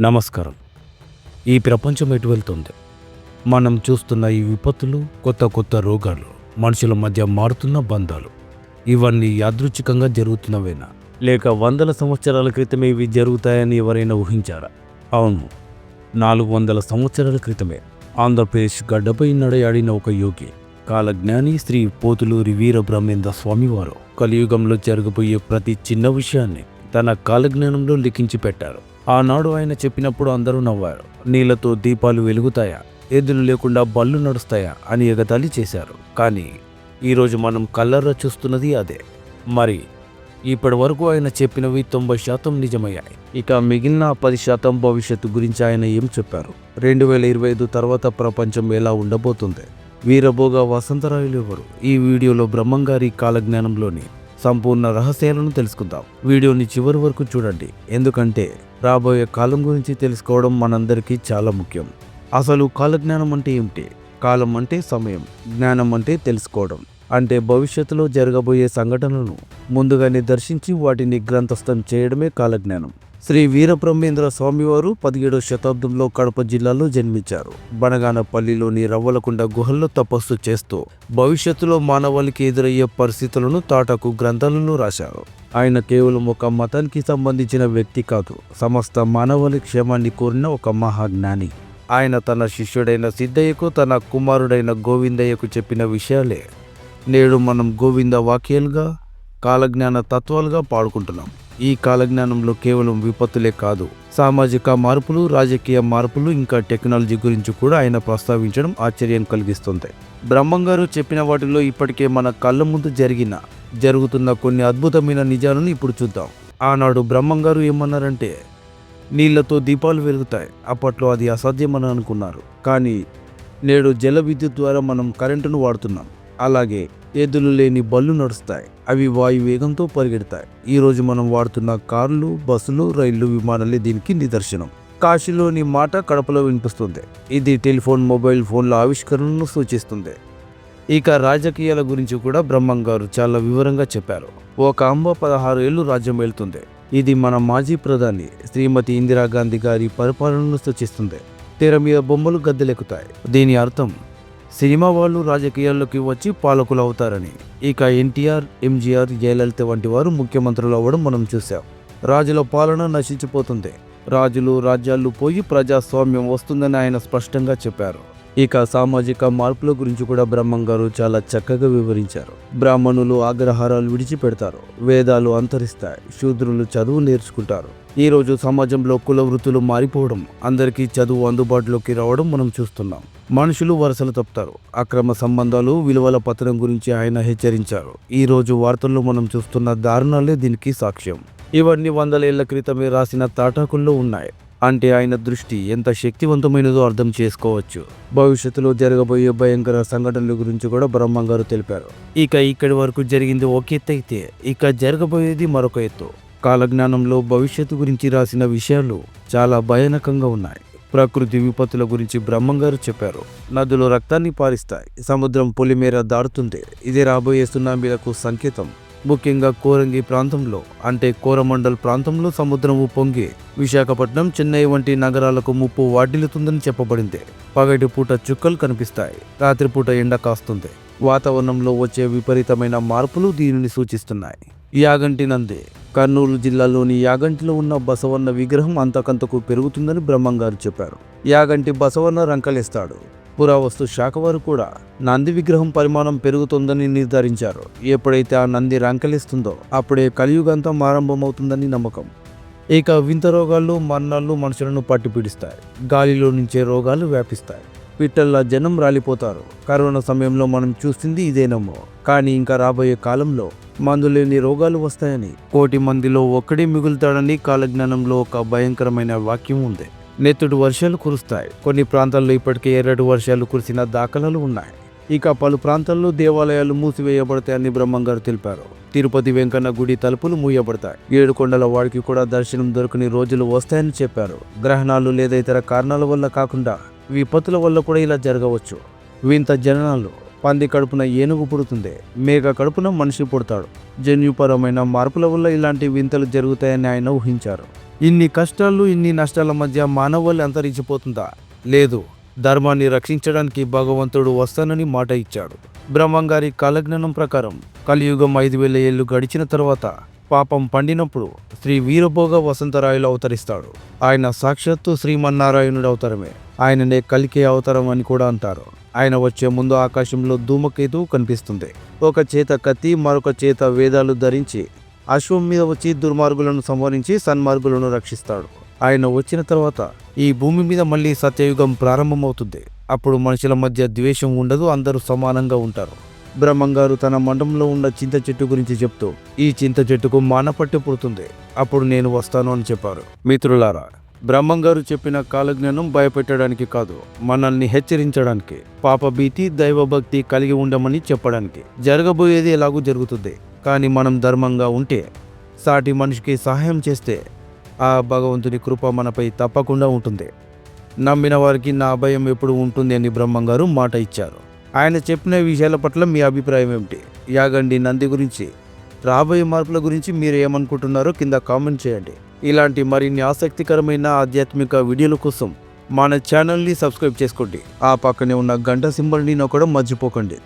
నమస్కారం ఈ ప్రపంచం ఎటు వెళ్తుంది? మనం చూస్తున్న ఈ విపత్తులు కొత్త కొత్త రోగాలు మనుషుల మధ్య మారుతున్న బంధాలు ఇవన్నీ యాదృచ్ఛికంగా జరుగుతున్నవేనా? లేక వందల సంవత్సరాల క్రితమే ఇవి జరుగుతాయని ఎవరైనా ఊహించారా? అవును. నాలుగు వందల సంవత్సరాల క్రితమే ఆంధ్రప్రదేశ్ గడ్డపై నడయాడిన ఒక యోగి కాలజ్ఞాని శ్రీ పోతులూరి వీర బ్రహ్మేంద్ర స్వామివారు కలియుగంలో జరగబోయే ప్రతి చిన్న విషయాన్ని తన కాలజ్ఞానంలో లిఖించి పెట్టారు ఆనాడు ఆయన చెప్పినప్పుడు అందరూ నవ్వారు. నీళ్ళతో దీపాలు వెలుగుతాయా? ఎద్దులు లేకుండా బళ్ళు నడుస్తాయా? అని ఎగతాళి చేశారు. కానీ ఈరోజు మనం కళ్ళర్ర చూస్తున్నది అదే. మరి ఇప్పటి వరకు ఆయన చెప్పినవి తొంభై శాతం నిజమయ్యాయి. ఇక మిగిలిన పది శాతం భవిష్యత్తు గురించి ఆయన ఏం చెప్పారు? రెండు వేల ఇరవై ఐదు తర్వాత ప్రపంచం ఎలా ఉండబోతుంది? వీరభోగ వసంతరాయులు ఎవరు? ఈ వీడియోలో బ్రహ్మంగారి కాలజ్ఞానంలోని సంపూర్ణ రహస్యాలను తెలుసుకుందాం. వీడియోని చివరి వరకు చూడండి. ఎందుకంటే రాబోయే కాలం గురించి తెలుసుకోవడం మనందరికీ చాలా ముఖ్యం. అసలు కాలజ్ఞానం అంటే ఏమిటి? కాలం అంటే సమయం జ్ఞానం అంటే తెలుసుకోవడం. అంటే భవిష్యత్తులో జరగబోయే సంఘటనలను ముందుగానే దర్శించి వాటిని గ్రంథస్థం చేయడమే కాలజ్ఞానం. శ్రీ వీరబ్రహ్మేంద్ర స్వామివారు పదిహేడవ శతాబ్దంలో కడప జిల్లాలో జన్మించారు. బనగానపల్లిలోని రవ్వలకుండ గుహల్లో తపస్సు చేస్తూ భవిష్యత్తులో మానవాళికి ఎదురయ్యే పరిస్థితులను తాటకు గ్రంథాలను రాశారు. ఆయన కేవలం ఒక మతానికి సంబంధించిన వ్యక్తి కాదు సమస్త మానవాళి క్షేమాన్ని కోరిన ఒక మహాజ్ఞాని. ఆయన తన శిష్యుడైన సిద్ధయ్యకు తన కుమారుడైన గోవిందయ్యకు చెప్పిన విషయాలే నేడు మనం గోవింద వాక్యాలుగా కాలజ్ఞాన తత్వాలుగా పాడుకుంటున్నాం. ఈ కాలజ్ఞానంలో కేవలం విపత్తులే కాదు సామాజిక మార్పులు రాజకీయ మార్పులు ఇంకా టెక్నాలజీ గురించి కూడా ఆయన ప్రస్తావించడం ఆశ్చర్యం కలిగిస్తుంది. బ్రహ్మంగారు చెప్పిన వాటిలో ఇప్పటికే మన కళ్ళ ముందు జరిగిన జరుగుతున్న కొన్ని అద్భుతమైన నిజాలను ఇప్పుడు చూద్దాం. ఆనాడు బ్రహ్మంగారు ఏమన్నారంటే నీళ్ళతో దీపాలు వెలుగుతాయి అప్పట్లో అది అసాధ్యమని అనుకున్నారు. కానీ నేడు జల విద్యుత్ ద్వారా మనం కరెంటును వాడుతున్నాం. అలాగే ఎద్దులు లేని బళ్ళు నడుస్తాయి. అవి వాయు వేగంతో పరిగెడతాయి. ఈరోజు మనం వాడుతున్న కార్లు బస్సులు రైళ్ళు విమానాలే దీనికి నిదర్శనం. కాశీలోని మాట కడపలో వినిపిస్తుంది. ఇది టెలిఫోన్ మొబైల్ ఫోన్ల ఆవిష్కరణను సూచిస్తుంది. ఇక రాజకీయాల గురించి కూడా బ్రహ్మం గారు చాలా వివరంగా చెప్పారు. ఒక అంబ పదహారు ఏళ్ళు రాజ్యం వెళ్తుంది. ఇది మన మాజీ ప్రధాని శ్రీమతి ఇందిరాగాంధీ గారి పరిపాలనను సూచిస్తుంది. తెర మీద బొమ్మలు గద్దెలెక్కుతాయి. దీని అర్థం సినిమా వాళ్ళు రాజకీయాల్లోకి వచ్చి పాలకులు అవుతారని ఇక ఎన్టీఆర్ ఎంజీఆర్ జయలలిత వంటి వారు ముఖ్యమంత్రులు అవ్వడం మనం చూసాం రాజుల పాలన నశించిపోతుంది. రాజులు రాజ్యాలు పోయి ప్రజాస్వామ్యం వస్తుందని ఆయన స్పష్టంగా చెప్పారు. ఇక సామాజిక మార్పుల గురించి కూడా బ్రహ్మం గారు చాలా చక్కగా వివరించారు. బ్రాహ్మణులు ఆగ్రహారాలు విడిచిపెడతారు. వేదాలు అంతరిస్తాయి. శూద్రులు చదువు నేర్చుకుంటారు. ఈరోజు సమాజంలో కుల వృత్తులు మారిపోవడం అందరికీ చదువు అందుబాటులోకి రావడం మనం చూస్తున్నాం. మనుషులు వరుసలు తప్పుతారు. అక్రమ సంబంధాలు విలువల పతనం గురించి ఆయన హెచ్చరించారు. ఈరోజు వార్తల్లో మనం చూస్తున్న దారుణాలే దీనికి సాక్ష్యం. ఇవన్నీ వందల ఏళ్ళ క్రితమే రాసిన తాటాకుల్లో ఉన్నాయి. అంటే ఆయన దృష్టి ఎంత శక్తివంతమైనదో అర్థం చేసుకోవచ్చు. భవిష్యత్తులో జరగబోయే భయంకర సంఘటనల గురించి కూడా బ్రహ్మం గారు తెలిపారు. ఇక ఇక్కడి వరకు జరిగింది ఒక ఎత్తు అయితే ఇక జరగబోయేది మరొక ఎత్తు. కాలజ్ఞానంలో భవిష్యత్తు గురించి రాసిన విషయాలు చాలా భయానకంగా ఉన్నాయి. ప్రకృతి విపత్తుల గురించి బ్రహ్మంగారు చెప్పారు. నదులు రక్తాన్ని పారిస్తాయి. సముద్రం పొలిమేర దాడుతుంది ఇది రాబోయే సునామీలకు సంకేతం. ముఖ్యంగా కోరంగి ప్రాంతంలో అంటే కోరమండల్ ప్రాంతంలో సముద్రము పొంగి విశాఖపట్నం చెన్నై వంటి నగరాలకు ముప్పు వాటిల్లుతుందని చెప్పబడింది. పగటి పూట చుక్కలు కనిపిస్తాయి. రాత్రిపూట ఎండ కాస్తుంది. వాతావరణంలో వచ్చే విపరీతమైన మార్పులు దీనిని సూచిస్తున్నాయి. యాగంటి నంది కర్నూలు జిల్లాలోని యాగంటిలో ఉన్న బసవన్న విగ్రహం అంతకంతకు పెరుగుతుందని బ్రహ్మంగారు చెప్పారు. యాగంటి బసవన్న రంకలేస్తాడు. పురావస్తు శాఖ వారు కూడా నంది విగ్రహం పరిమాణం పెరుగుతుందని నిర్ధారించారు. ఎప్పుడైతే ఆ నంది రంకలిస్తుందో అప్పుడే కలియుగంతం ఆరంభమవుతుందని నమ్మకం. ఇక వింత రోగాలు మరణాలు మనుషులను పట్టిపిడిస్తాయి. గాలిలో నుంచే రోగాలు వ్యాపిస్తాయి. పిట్టల్లా జనం రాలిపోతారు. కరోనా సమయంలో మనం చూసింది ఇదేనమ్మో. కానీ ఇంకా రాబోయే కాలంలో మందులేని రోగాలు వస్తాయని కోటి మందిలో ఒక్కడే మిగులుతాడని కాలజ్ఞానంలో ఒక భయంకరమైన వాక్యం ఉంది. నెత్తుడు వర్షాలు కురుస్తాయి. కొన్ని ప్రాంతాల్లో ఇప్పటికే ఎర్రటి వర్షాలు కురిసిన దాఖలాలు ఉన్నాయి. ఇక పలు ప్రాంతాల్లో దేవాలయాలు మూసివేయబడతాయని బ్రహ్మంగారు తెలిపారు. తిరుపతి వెంకన్న గుడి తలుపులు మూయబడతాయి. ఏడుకొండల వాడికి కూడా దర్శనం దొరకని రోజులు వస్తాయని చెప్పారు. గ్రహణాలు లేదా ఇతర కారణాల వల్ల కాకుండా విపత్తుల వల్ల కూడా ఇలా జరగవచ్చు. వింత జననాలు పంది కడుపున ఏనుగు పుడుతుంది. మేక కడుపున మనిషి పుడతాడు. జన్యుపరమైన మార్పుల వల్ల ఇలాంటి వింతలు జరుగుతాయని ఆయన ఊహించారు. ఇన్ని కష్టాలు ఇన్ని నష్టాల మధ్య మానవాళి అంతరించిపోతుందా? లేదు. ధర్మాన్ని రక్షించడానికి భగవంతుడు వస్తానని మాట ఇచ్చాడు. బ్రహ్మంగారి కాలజ్ఞానం ప్రకారం కలియుగం ఐదు వేల ఏళ్ళు గడిచిన తర్వాత పాపం పండినప్పుడు శ్రీ వీరభోగ వసంతరాయులు అవతరిస్తాడు. ఆయన సాక్షాత్తు శ్రీమన్నారాయణుడు అవతారమే. ఆయననే కలికే అవతారం అని కూడా అంటారు. ఆయన వచ్చే ముందు ఆకాశంలో ధూమకేతు కనిపిస్తుంది. ఒక చేత కత్తి మరొక చేత వేదాలు ధరించి అశ్వం మీద వచ్చి దుర్మార్గులను సంహరించి సన్మార్గులను రక్షిస్తాడు. ఆయన వచ్చిన తర్వాత ఈ భూమి మీద మళ్ళీ సత్యయుగం ప్రారంభమవుతుంది. అప్పుడు మనుషుల మధ్య ద్వేషం ఉండదు అందరూ సమానంగా ఉంటారు. బ్రహ్మంగారు తన మండంలో ఉన్న చింత చెట్టు గురించి చెప్తూ ఈ చింత చెట్టుకు మానపట్టు పుడుతుంది. అప్పుడు నేను వస్తాను అని చెప్పారు. మిత్రులారా బ్రహ్మంగారు చెప్పిన కాలజ్ఞానం భయపెట్టడానికి కాదు మనల్ని హెచ్చరించడానికి. పాపభీతి దైవభక్తి కలిగి ఉండమని చెప్పడానికి. జరగబోయేది ఎలాగూ జరుగుతుంది. కానీ మనం ధర్మంగా ఉంటే సాటి మనిషికి సహాయం చేస్తే ఆ భగవంతుని కృప మనపై తప్పకుండా ఉంటుంది. నమ్మిన వారికి నా భయం ఎప్పుడు ఉంటుంది అని బ్రహ్మంగారు మాట ఇచ్చారు. ఆయన చెప్పిన విషయాల పట్ల మీ అభిప్రాయం ఏమిటి? యాగండి నంది గురించి రాబోయే మార్పుల గురించి మీరు ఏమనుకుంటున్నారో కింద కామెంట్ చేయండి. ఇలాంటి మరిన్ని ఆసక్తికరమైన ఆధ్యాత్మిక వీడియోల కోసం మన ఛానల్ని సబ్స్క్రైబ్ చేసుకోండి. ఆ పక్కనే ఉన్న గంట సింబల్ని నొక్కడం మర్చిపోకండి.